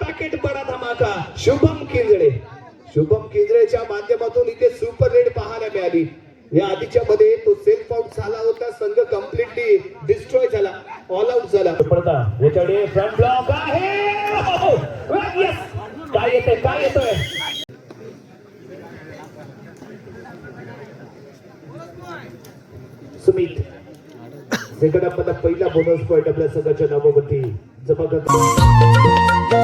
Packet बडा धमाका. शुभम केंद्रे. शुभम केंद्रेच्या माध्यमातून इथे सुपर रेड पाहायला मिळाली. या आधीच्या मध्ये तो सेल्फ आउट झाला होता संघ कम्प्लिटली डिस्ट्रॉय झाला ऑल आउट झाला. पडता. याच्याकडे फ्रंट ब्लॉक आहे. हो, हो. काय येतंय काय येतोय? सुमित. सेकंड हाफ पहिला बोनस पॉईंट आपल्या संघाच्या नावावरती. जमा करतो तर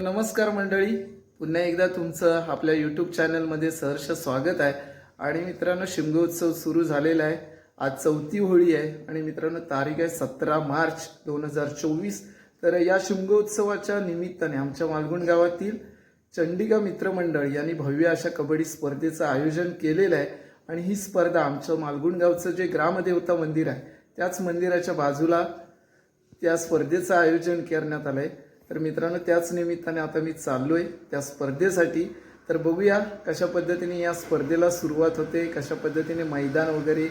नमस्कार मंडळी. पुन्हा एकदा तुमचं आपल्या यूट्यूब चॅनलमध्ये सहर्ष स्वागत आहे. आणि मित्रांनो शिमगोत्सव सुरू झालेला आहे. आज चौथी होळी आहे. आणि मित्रांनो तारीख आहे सतरा मार्च दोन हजार चोवीस. तर या शिमगोत्सवाच्या निमित्ताने आमच्या मालगुण गावातील चंडिका मित्रमंडळ यांनी भव्य अशा कबड्डी स्पर्धेचं आयोजन केलेलं आहे. आणि ही स्पर्धा आमचं मालगुणगावचं जे ग्रामदेवता मंदिर आहे त्याच मंदिराच्या बाजूला त्या स्पर्धेचं आयोजन करण्यात आलं आहे तर मित्रांनो त्याच निमित्ताने आता मी चाललो आहे त्या स्पर्धेसाठी. तर बघूया कशा पद्धतीने या स्पर्धेला सुरुवात होते कशा पद्धतीने मैदान वगैरे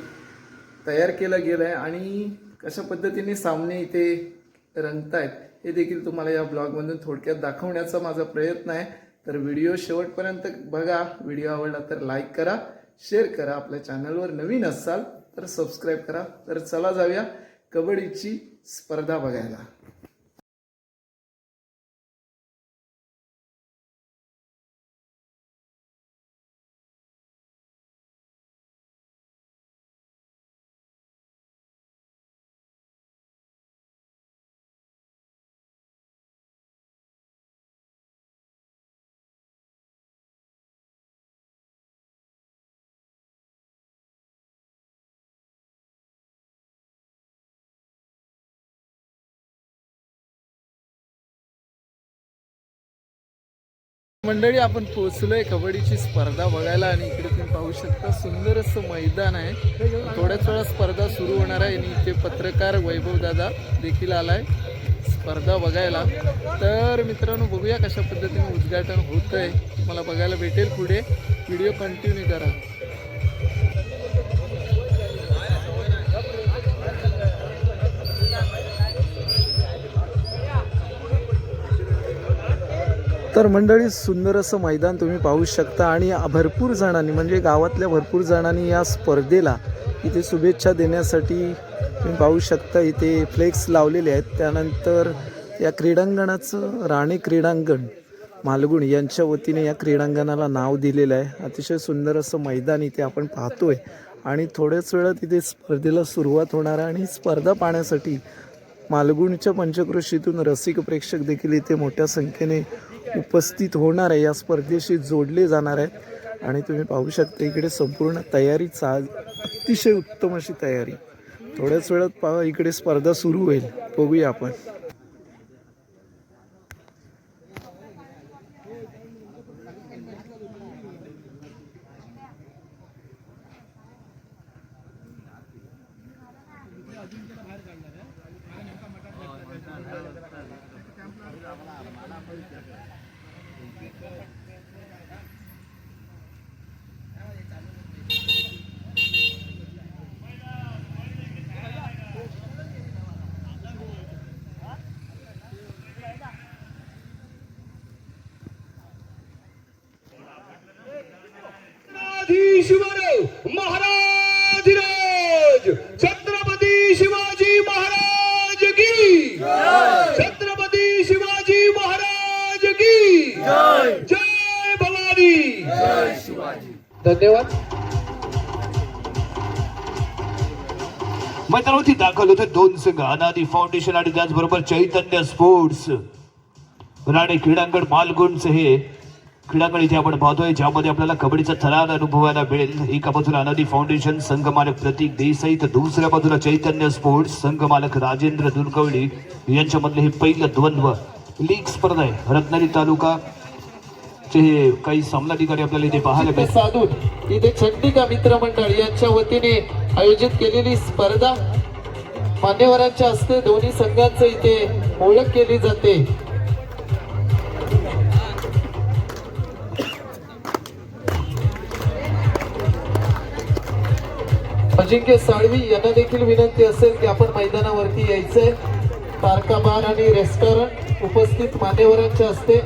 तयार केलं गेलं आहे आणि कशा पद्धतीने सामने इथे रंगत आहेत हे देखील तुम्हाला या ब्लॉगमधून थोडक्यात दाखवण्याचा माझा प्रयत्न आहे. तर व्हिडिओ शेवटपर्यंत बघा व्हिडिओ आवडला तर लाईक करा. शेअर करा आपल्या चॅनलवर नवीन असाल तर सबस्क्राईब करा. तर चला जाऊया कबड्डीची स्पर्धा बघायला. मंडळी आपण पोहोचलोय कबड्डीची स्पर्धा बघायला आणि इकडे तुम्ही पाहू शकता सुंदर असं मैदान आहे. थोड्याच वेळा स्पर्धा सुरू होणार आहे आणि इथे पत्रकार वैभव दादा देखील आलाय स्पर्धा बघायला. तर मित्रांनो बघूया कशा पद्धतीने उद्घाटन होत आहे तुम्हाला बघायला भेटेल पुढे. व्हिडिओ कंटिन्यू करा. तर मंडळी सुंदर असं मैदान तुम्ही पाहू शकता आणि भरपूर जणांनी म्हणजे गावातल्या भरपूर जणांनी या स्पर्धेला इथे शुभेच्छा देण्यासाठी तुम्ही पाहू शकता इथे फ्लेक्स लावलेले आहेत. त्यानंतर या क्रीडांगणाचं राणे क्रीडांगण मालगुण यांच्या वतीने या क्रीडांगणाला नाव दिलेलं आहे. अतिशय सुंदर असं मैदान इथे आपण पाहतोय आणि थोड्याच वेळात इथे स्पर्धेला सुरुवात होणार आहे आणि स्पर्धा पाहण्यासाठी मालगुणच्या पंचक्रोशीतून रसिक प्रेक्षक देखील इथे मोठ्या संख्येने उपस्थित होणार आहे. या स्पर्धेशी जोडले जाणार आहेत. आणि तुम्ही पाहू शकता इकडे संपूर्ण तयारी चा अतिशय उत्तम अशी तयारी. थोड्याच वेळात पहा इकडे स्पर्धा सुरू होईल. बघूया आपण. शिवाजी महाराज! धन्यवाद मैदानावरती दाखल होते दोन संघ अनादी फाउंडेशन आणि त्याचबरोबर चैतन्य स्पोर्ट्स राणे क्रीडांगण मालगुणचे हे क्रीडांगण इथे आपण पाहतोय ज्यामध्ये आपल्याला कबड्डीचा थरार अनुभवायला मिळेल. एका बाजूला अनादी फाउंडेशन संघ मालक प्रतीक देसाई तर दुसऱ्या बाजूला चैतन्य स्पोर्ट्स संघ मालक राजेंद्र दुर्गवळी यांच्यामधले हे पहिलं द्वंद्व. लीग स्पर्धा आहे रत्नागिरी तालुका हे काही सामनाधिकारी आपल्याला इथे पाहायला मिळतात साधून इथे चंडिका मित्रमंडळ यांच्या वतीने आयोजित केलेली स्पर्धा मान्यवरांच्या हस्ते दोन्ही संघांचं इथे ओळख केली जाते. अजिंक्य साळवी यांना देखील विनंती असेल की आपण मैदानावरती यायचंय. तारका बार आणि रेस्टॉरंट उपस्थित मान्यवरांच्या हस्ते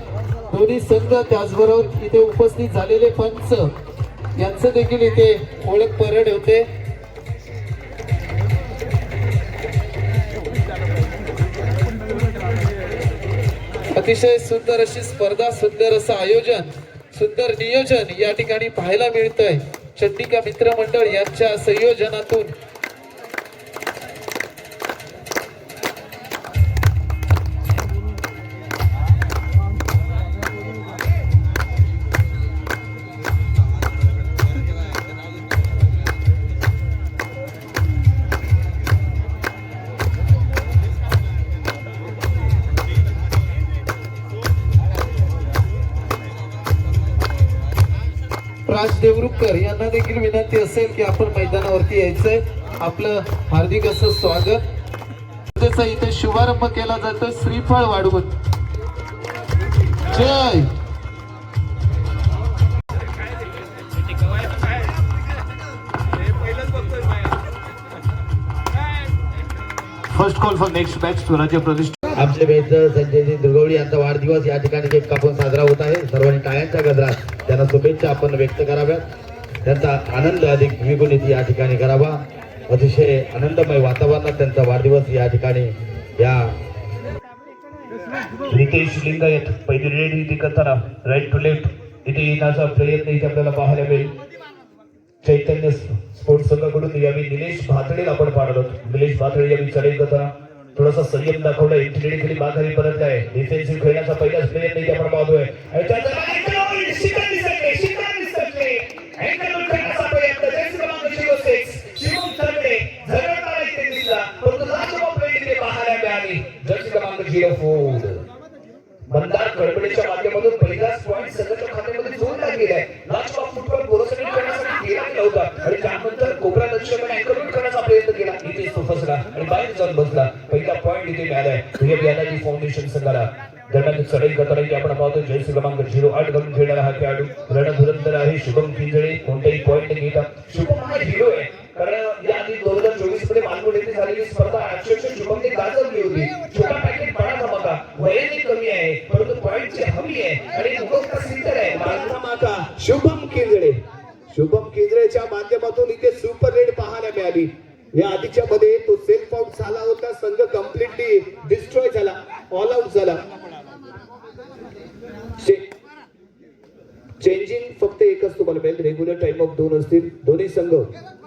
दोन्ही संघ त्याचबरोबर इथे उपस्थित झालेले पंच यांचं देखील इथे ओळख परड होते. अतिशय सुंदर अशी स्पर्धा सुंदर असं आयोजन सुंदर नियोजन या ठिकाणी पाहायला मिळतंय. चंडिका मित्रमंडळ यांच्या संयोजनातून राज देवरुखकर यांना देखील विनंती असेल की आपण मैदानावरती यायचंय. आपलं हार्दिक असं स्वागत. त्याचा इथे शुभारंभ केला जातो श्रीफळ वाढवून. जय. First call for next match Swarajya Pratishtha. आमचे मित्र संजयजी दुर्गवडी यांचा वाढदिवस या ठिकाणी केक कापून साजरा होत आहे. सर्वांनी टाळ्यांच्या गजरात त्यांना शुभेच्छा आपण व्यक्त कराव्यात. त्यांचा आनंद अधिक द्विगुणित या ठिकाणी करावा. अतिशय आनंदमय वातावरणात त्यांचा वाढदिवस या ठिकाणी या रितेश लिंगायत पहिली रेड इथे करताना राईट टू लेफ्ट इथे येण्याचा प्रयत्न इथे आपल्याला पाहायला मिळेल. चैतन्य स्पोर्ट्स संघाकडून यावेळी निलेश भातडे आपण पाडलो निलेश भातडे यावेळी चढेल करताना थोडासा संयम दाखवलाय. इंटिग्रेटी खाली माघारी परत आहे डिफेन्सिव्ह खेळण्याचा पहिलाच प्लेयर नाही आपण पाहतोय आणि मंदार कडबडेच्या माध्यमातून पहिलाच पॉईंट सगळ्याच्या खात्यामध्ये जोडला गेलाय लाजवाब फुटबॉल गोरसरी करण्यासाठी गेला गेला होता. आणि त्यानंतर कोबरा लक्ष्मण अँकरमेंट करण्याचा प्रयत्न केला. इथे तो फसला आणि बाहेर जाऊन बसला. पहिला पॉईंट इथे मिळालाय भैया ज्ञानाजी फाउंडेशन संघाला दरम्यान चढाई करताना इथे आपण पाहतो जयश्री क्रमांक झिरो आठ घालून खेळणारा हा खेळाडू रणधुरंधर आहे शुभम किंजळे कोणताही पॉईंट घेता शुभम हा हिरो आहे कारण या आधी दोन हजार चोवीसमध्ये मालवण येथे झालेली स्पर्धा अक्षरशः शुभमने गाजवली होती टाईम ऑफ दोन असतील दोन्ही संघ.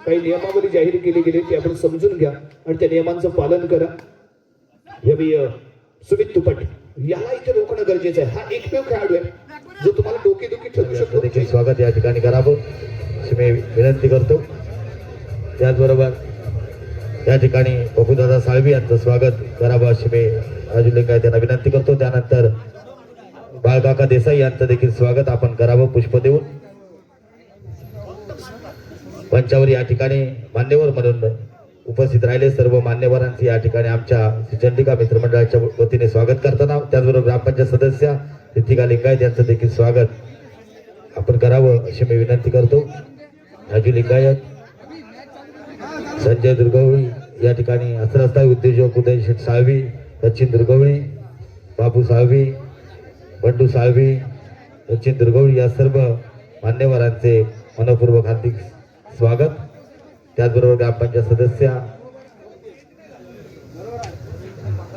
काही नियमावली जाहीर केली गेली ती आपण समजून घ्या आणि त्या नियमांचं पालन करा. यावेळी अ, सुमित तुपट याला इथे रोखणं गरजेचं आहे. हा एकमेव खेळाडू आहे जो तुम्हाला डोकेदुखी ठरू शकतो. देखील स्वागत या ठिकाणी करावं. अशी मी विनंती करतो. त्याचबरोबर या ठिकाणी बबूदादा साळवी यांचं स्वागत करावं अशी मी राजू लिंगायत त्यांना विनंती करतो. त्यानंतर बाळकाका देसाई यांचं देखील स्वागत आपण करावं पुष्प देऊन. मंचावर या ठिकाणी मान्यवर म्हणून उपस्थित राहिले. सर्व मान्यवरांचे या ठिकाणी आमच्या चंडिका मित्रमंडळाच्या वतीने स्वागत करताना त्याचबरोबर ग्रामपंचायत सदस्य रितिका लिंगायत यांचं देखील स्वागत आपण करावं अशी मी विनंती करतो. राजू लिंगायत संजय दुर्गवळी या ठिकाणी असरस्थायी उद्योजक उदय शेठ साळवी सचिन दुर्गवळी बापू साळवी बंडू साळवी सचिन दुर्गवळी या सर्व मान्यवरांचे मनपूर्वक हार्दिक स्वागत. त्याचबरोबर ग्रामपंचायत सदस्य.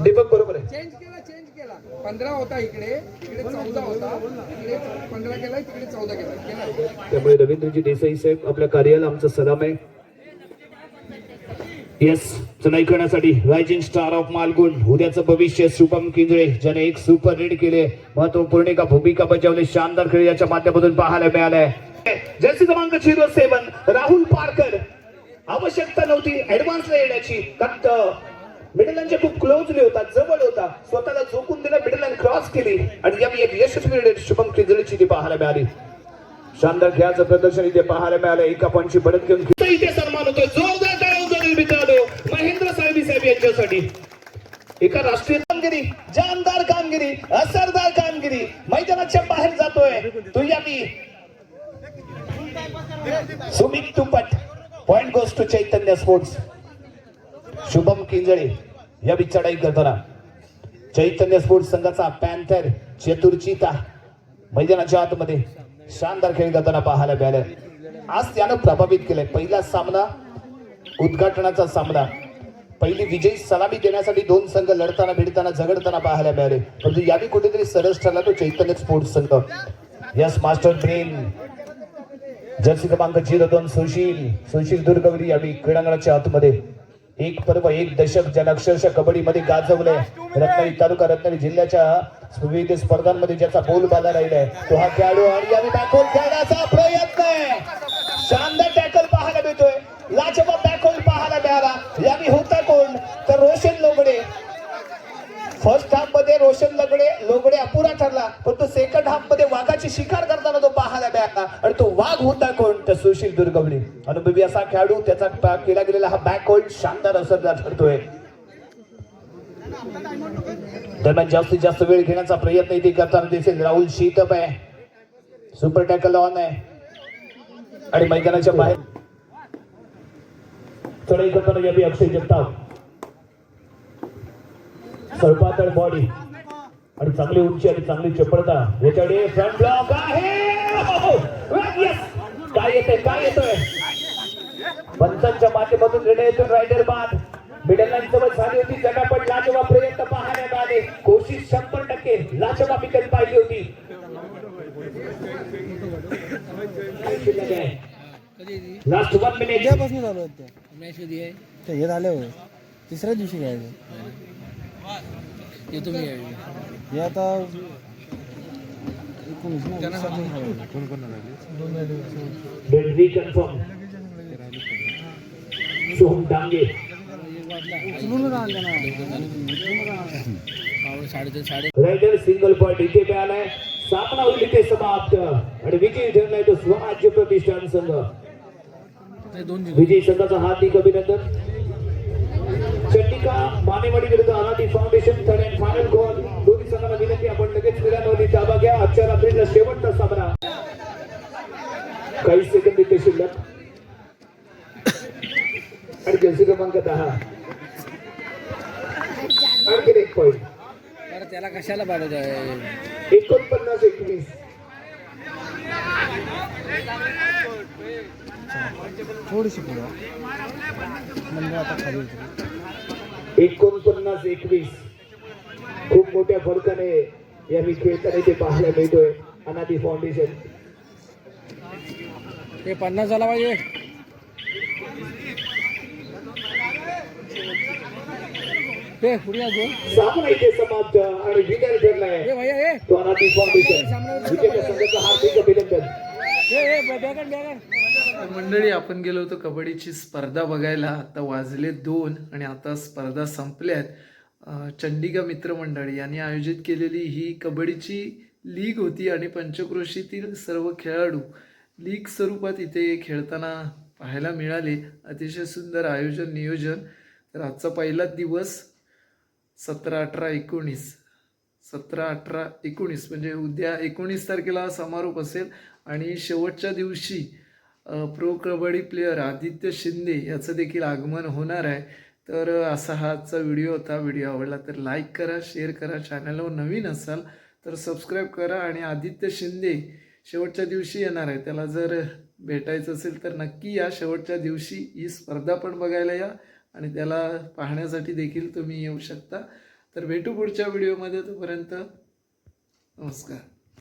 दीपक बरोबर आहे. चेंज केला चेंज केला. पंधरा होता इकडे इकडे चौदा होता. इकडे पंधरा केला तिकडे चौदा केला. केला. त्यामुळे रवींद्रजी देसाई साहेब आपल्या कार्याला आमचा सलाम आहे. येस चढाई करण्यासाठी रायझिंग स्टार ऑफ मालगुण. उद्याचं भविष्य शुभम किंजळे ज्याने एक सुपर रीड केले महत्त्वपूर्ण एका भूमिका बजावली. शानदार खेळ याच्या माध्यमातून पाहायला मिळालाय. जर्सी क्रमांक झिरो सेवन राहुल पारकर. आवश्यकता नव्हती ऍडव्हान्सला येण्याची कारण मिडलँडच्या खूप क्लोजली होता जवळ होता. स्वतःला झोकून दिला मिडलँड क्रॉस केली आणि यावेळी एक यशस्वी शुभम क्रिजलची ती पाहायला मिळाली. शानदार खेळाचं प्रदर्शन इथे पाहायला मिळालं एका पॉईंटची बढत घेऊन इथे सन्मान होतोय. जोरदार टाळ्या होतोय मित्रांनो महेंद्र साहेबी साहेब यांच्यासाठी. एका राष्ट्रीय कामगिरी जानदार कामगिरी असरदार कामगिरी. मैदानाच्या बाहेर जातोय. तुझ्या मी Sumit Tupat point goes to Chaitanya sports Shubham Kinjale या बी चढाई करताना. चैतन्य स्पोर्ट्स संघाचा पॅन्थर चतुर्चिता मैदानाच्या आतमध्ये शानदार खेळ करताना पाहायला मिळालं. आज त्यानं प्रभावित केलंय. पहिला सामना उद्घाटनाचा सामना. पहिली विजयी सलामी देण्यासाठी दोन संघ लढताना भिडताना झगडताना पाहायला मिळाले. परंतु यावेळी कुठेतरी सरस ठरला तो चैतन्य स्पोर्ट्स संघ. Yes master brain. जर्सी क्रमांक झिरो दोन सुशील सुशील दुर्गवली यावेळी क्रीडांगणाच्या आतमध्ये एक पर्व एक दशक ज्याला अक्षरशः कबड्डीमध्ये गाजवलंय. रत्नागिरी तालुका रत्नागिरी जिल्ह्याच्या विविध स्पर्धांमध्ये ज्याचा बोलबाला राहिलाय तो हा खेळाडू आणि यावेळी खेळण्याचा प्रयत्न आहे. शानदार मध्ये रोशन लगडे लोगडे अपुरा ठरला पण तो सेकंड हाफमध्ये वाघाची शिकार करताना तो पाहायला मिळाला आणि तो वाघ होता कोण? तर सुशील दुर्गवली अनुभवी असा खेळाडू त्याचा केला गेलेला हा बॅक होल्ड शानदार असरदार ठरतोय. दरम्यान जास्तीत जास्त वेळ घेण्याचा प्रयत्न इथे करताना दिसेल. राहुल शीतप आहे. सुपर टॅकल ऑन आहे. आणि मैदानाच्या बाहेर चढाई करताना अक्षय जगताप. सळपातळ बॉडी आणि चांगली उंची आणि चांगली चपळता. याच्याकडे फ्रंट ब्लॉक आहे. हो, Yes! काय येतंय काय येतोय? पंचांच्या माध्यमातून निर्णय येतो रायडर बाद. मिडल लाईन जवळ झाली होती जगा पण लाजवाब प्रयत्न पाहण्यात आले. कोशिश शंभर टक्के लाजवाब इकडे पाहिली होती. लास्ट वन मिनिट आहेत त्या मॅच कधी आहे? ते हे झाल्यावर तिसऱ्या दिवशी घ्यायचं हे। आता कोण कोण confirm Soham Dange raider single point इथे मिळालाय सामना होईल इथे समाप्त आणि विजयी ठरलाय तो स्वराज्य प्रतिष्ठान संघ दोन विजयी संघाचं हार्दिक अभिनंदन. चंडिका मानेवाडी विरुद्ध Anadi foundation third and final गोल दोन्ही संघांना विनंती आपण लगेच विरानवली ताबा घ्या. आजच्या रात्रीला शेवटचा सामना. काही सेकंद इथे शिल्लक. आणि जर्सी क्रमांक दहा आणखी एक पॉईंट त्याला कशाला पाठवत आहे एकोणपन्नास एकवीस. थोडीशी पुढं. म्हणजे आता खाली उतरू. एकोणपन्नास एकवीस. खूप मोठ्या फरकाने या मी खेळताना इथे पाहायला मिळतोय. अनादी फाउंडेशन ते पन्नास झाला पाहिजे. ते पुढे अजून. सामना इथे समाप्त आणि विनर ठरलाय. तो अनादी फाउंडेशन विजेत्या संघाचं हार्दिक अभिनंदन. तर मंडळी आपण गेलो होतो कबड्डीची स्पर्धा बघायला. आता वाजले दोन आणि आता स्पर्धा संपल्यात चंडिका मित्रमंडळी यांनी आयोजित केलेली ही कबड्डीची लीग होती आणि पंचक्रोशीतील सर्व खेळाडू लीग स्वरूपात इथे खेळताना पाहायला मिळाले. अतिशय सुंदर आयोजन नियोजन. तर आजचा पहिला दिवस सतरा अठरा एकोणीस. सतरा अठरा एकोणीस. म्हणजे उद्या एकोणीस तारखेला समारोप असेल. आणि शेवटच्या दिवशी प्रो कबड्डी प्लेअर आदित्य शिंदे याचं देखील आगमन होणार आहे. तर असा हा आजचा व्हिडिओ होता. व्हिडिओ आवडला तर लाईक करा शेअर करा. चॅनलवर नवीन असाल तर सबस्क्राईब करा आणि आदित्य शिंदे शेवटच्या दिवशी येणार आहे. त्याला जर भेटायचं असेल तर नक्की या. शेवटच्या दिवशी ही स्पर्धा पण बघायला या आणि त्याला पाहण्यासाठी देखील तुम्ही येऊ शकता. तर भेटू पुढच्या व्हिडिओमध्ये. तोपर्यंत नमस्कार.